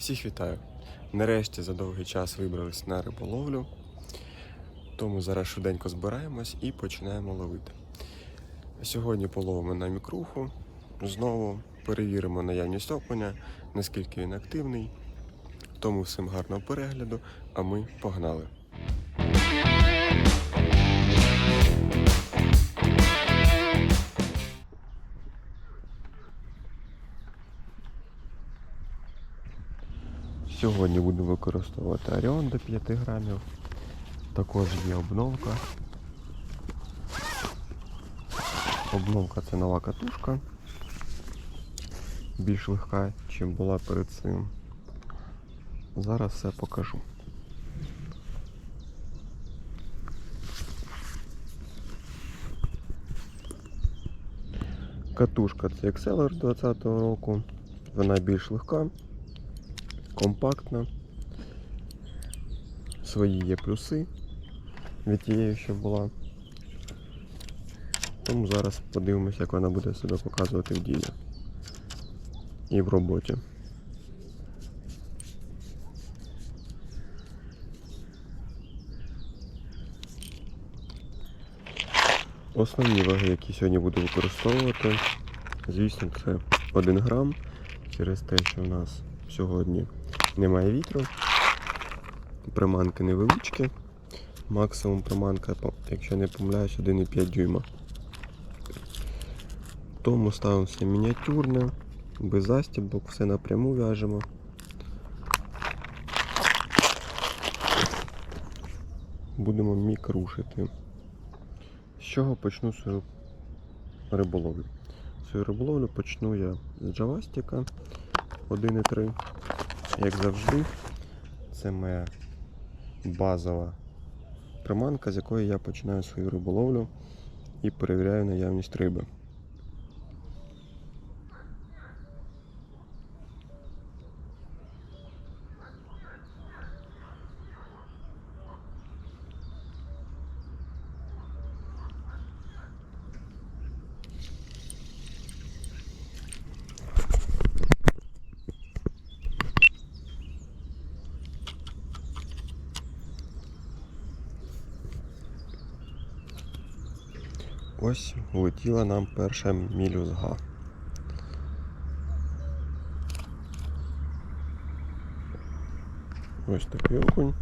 Всіх вітаю! Нарешті за довгий час вибрались на риболовлю, тому зараз швиденько збираємось і починаємо ловити. Сьогодні половимо на мікруху, знову перевіримо наявність окуня, наскільки він активний. Тому всім гарного перегляду, а ми погнали. Сьогодні будемо використовувати Оріон до 5 грамів. Також є обновка. Обновка це нова катушка. Більш легка, ніж була перед цим. Зараз все покажу. Катушка це Exceller 20 року. Вона більш легка компактна. Свої є плюси від тієї, що була. Тому зараз подивимося, як вона буде себе показувати в ділі і в роботі. Основні ваги, які сьогодні буду використовувати, звісно, це 1 грам через те, що в нас сьогодні немає вітру. Приманки невеличкі. Максимум приманка, якщо не помиляюсь, 1,5 дюйма. Тому ставимо все мініатюрне, без застібок, все напряму в'яжемо. Будемо мікрушити. З чого почну свою риболовлю? Свою риболовлю почну я з джавастика 1,3. Як завжди, це моя базова приманка, з якої я починаю свою риболовлю і перевіряю наявність риби. Ось влетіла нам перша мілюзга. Ось такий окунь.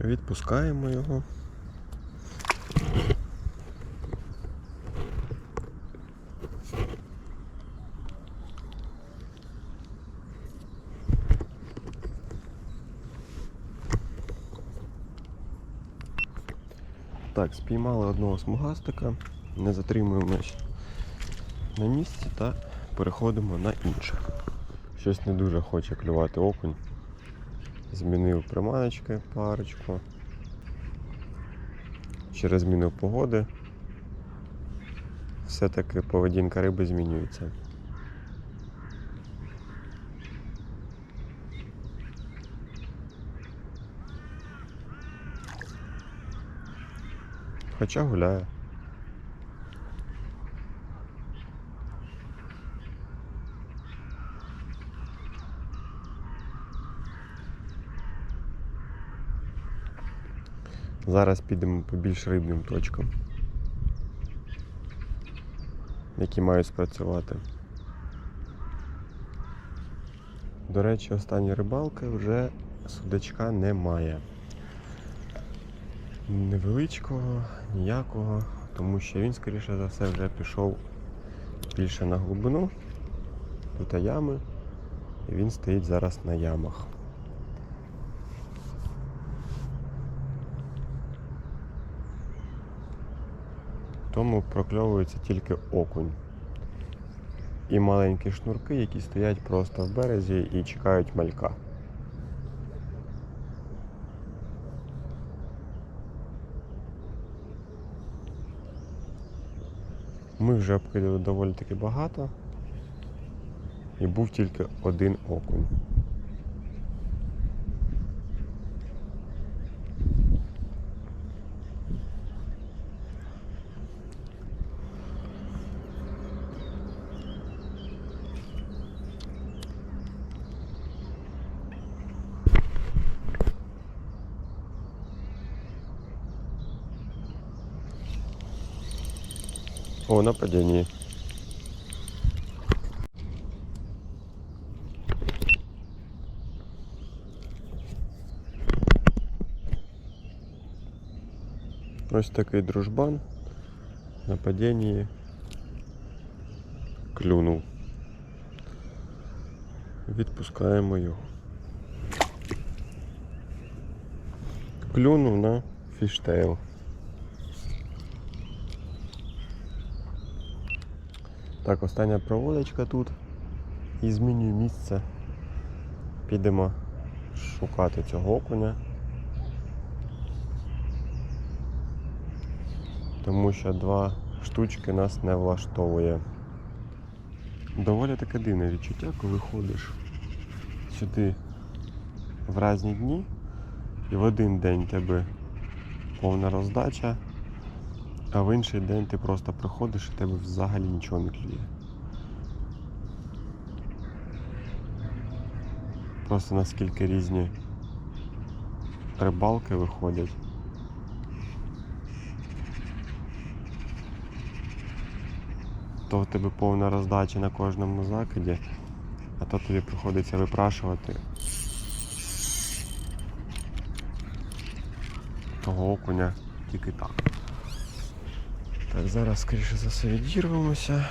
Відпускаємо його. Так, спіймали одного смугастика, не затримуємось на місці та переходимо на інших. Щось не дуже хоче клювати окунь. Змінив приманочки парочку. Через зміну погоди все-таки поведінка риби змінюється. Хоча гуляє. Зараз підемо по більш рибним точкам, які мають спрацювати. До речі, останні рибалки вже судачка немає невеличкого, ніякого, тому що він, скоріше за все, вже пішов більше на глибину. Тут ями, і він стоїть зараз на ямах. Тому прокльовується тільки окунь. І маленькі шнурки, які стоять просто в березі і чекають малька. Ми вже обходили доволі таки багато. І був тільки один окунь. О, нападение. Ось такий дружбан на падінні клюнув. Відпускаємо його. Клюнув на фіштейл. Так, остання проводочка тут. І змінюю місце. Підемо шукати цього окуня. Тому що два штучки нас не влаштовує. Доволі таке дивне відчуття, коли ходиш сюди в різні дні, і в один день тебе повна роздача, а в інший день ти просто приходиш і тебе взагалі нічого не клює. Просто наскільки різні рибалки виходять. То в тебе повна роздача на кожному закиді, а то тобі приходиться випрашувати того окуня тільки так. Так, зараз, скоріше за все, відірвемося.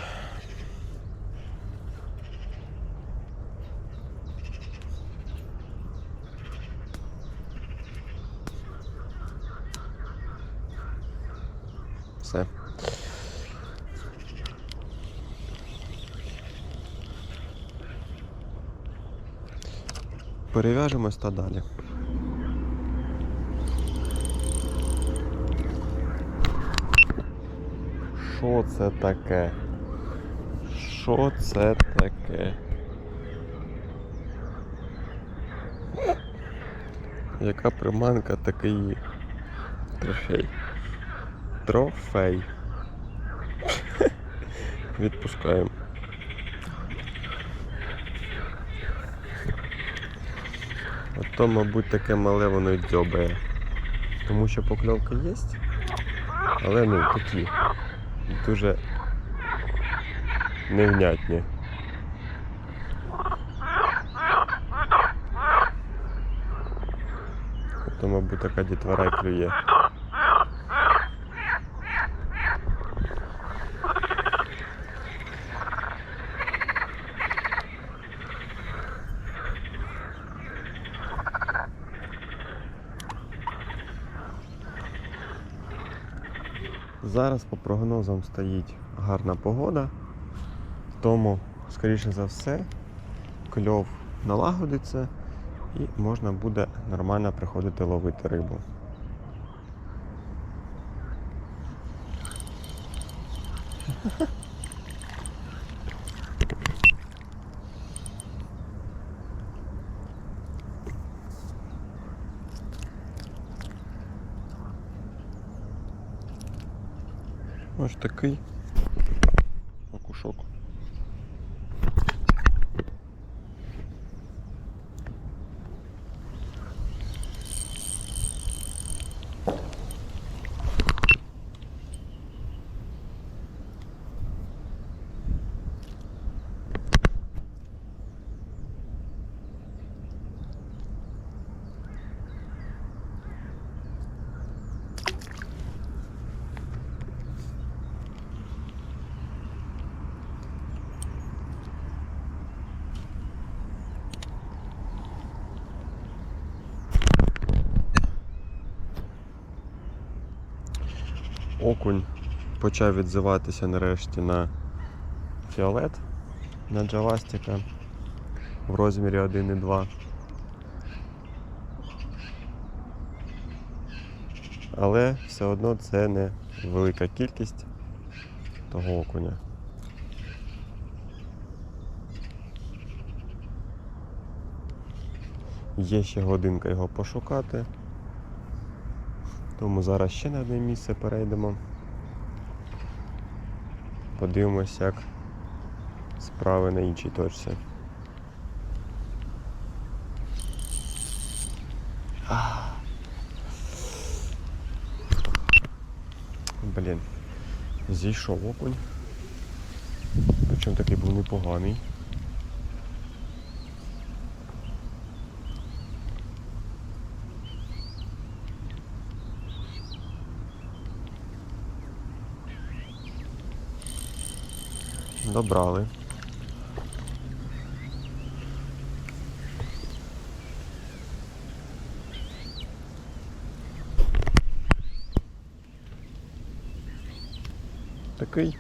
Все. Перев'яжемось та далі. Що це таке? Що це таке? Яка приманка, такий трофей. Трофей. Відпускаємо. Ото, мабуть, таке мале воно й дзьобає. Тому що покльовки є, але ну такі дуже невнятні. Ото, мабуть, така дітвора клює. Зараз по прогнозам стоїть гарна погода, тому, скоріше за все, кльов налагодиться і можна буде нормально приходити ловити рибу. Ось такий окушок. Окунь почав відзиватися нарешті на фіолет на джавастика в розмірі 1,2. Але все одно це не велика кількість того окуня. Є ще годинка його пошукати. Тому зараз ще на одне місце перейдемо. Подивимось, як справи на іншій точці. Блін. Зійшов окунь. Причому такий був непоганий. Добрали. Такий.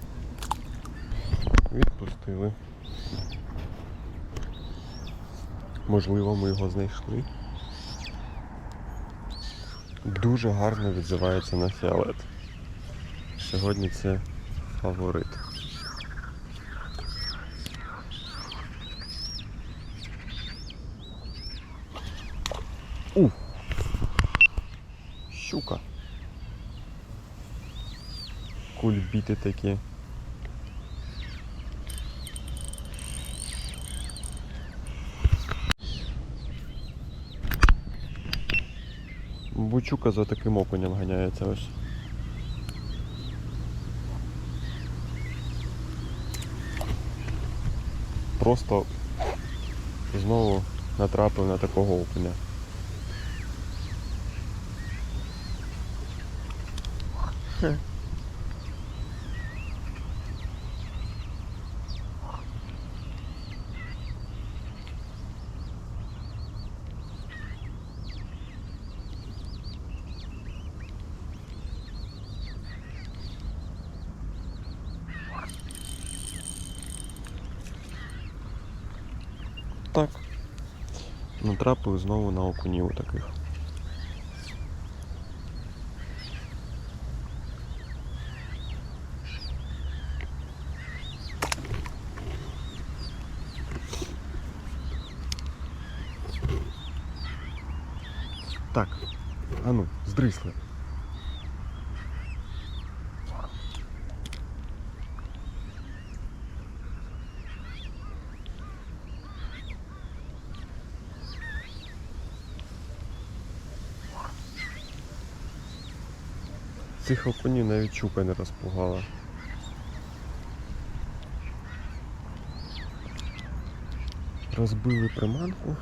Відпустили. Можливо, ми його знайшли. Дуже гарно відзивається на фіолет. Сьогодні це фаворит. У! Щука. Кульбіти такі. Бучука за таким окунем ганяється ось. Просто знову натрапив на такого окуня. Хе. Так. Натрапив знову на окунів таких. Так, а ну, здрисли. Цих окунів навіть чука не розпугала. Розбили приманку.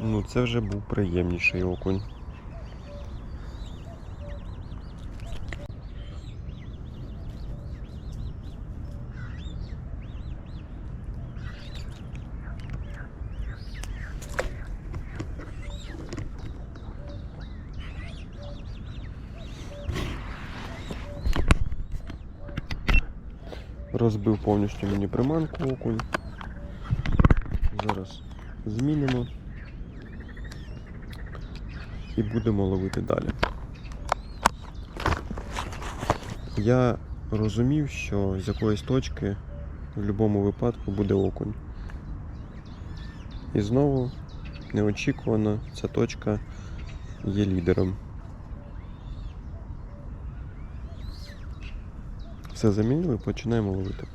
Ну, це вже був приємніший окунь. Розбив повністю мені приманку окунь. Зараз змінимо і будемо ловити далі. Я розумів, що з якоїсь точки в будь-якому випадку буде окунь. І знову неочікувано ця точка є лідером. Все замінили, починаємо ловити.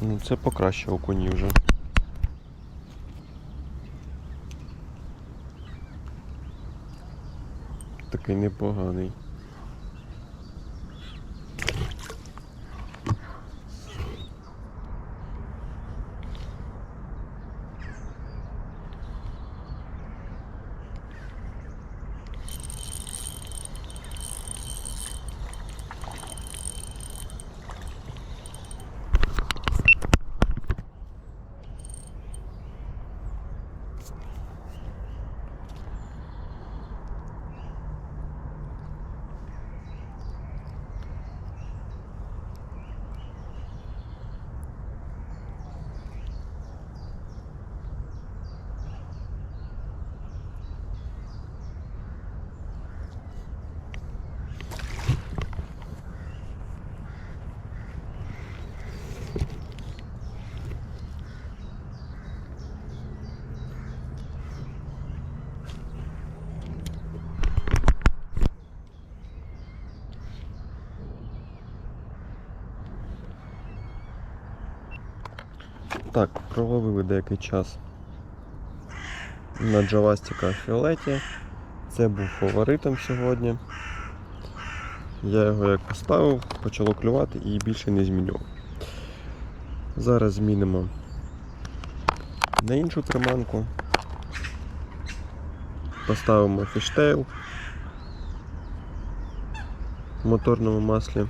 Ну, це покраще окуні вже. Такий непоганий. Так, проловили деякий час на джавастіка фіолеті. Це був фаворитом сьогодні. Я його як поставив, почало клювати і більше не змінював. Зараз змінимо на іншу приманку. Поставимо фіштейл в моторному маслі.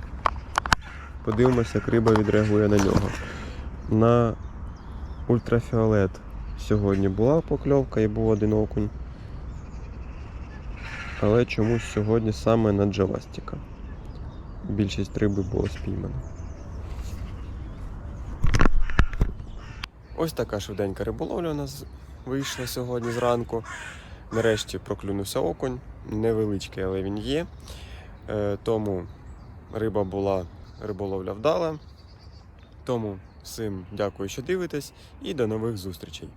Подивимося, як риба відреагує на нього. На ультрафіолет сьогодні була покльовка і був один окунь. Але чомусь сьогодні саме на джавастіка. Більшість риби було спіймано. Ось така швиденька риболовля у нас вийшла сьогодні зранку. Нарешті проклюнувся окунь. Невеличкий, але він є. Е, Тому риба була риболовля вдала. Тому всім дякую, що дивитесь, і до нових зустрічей.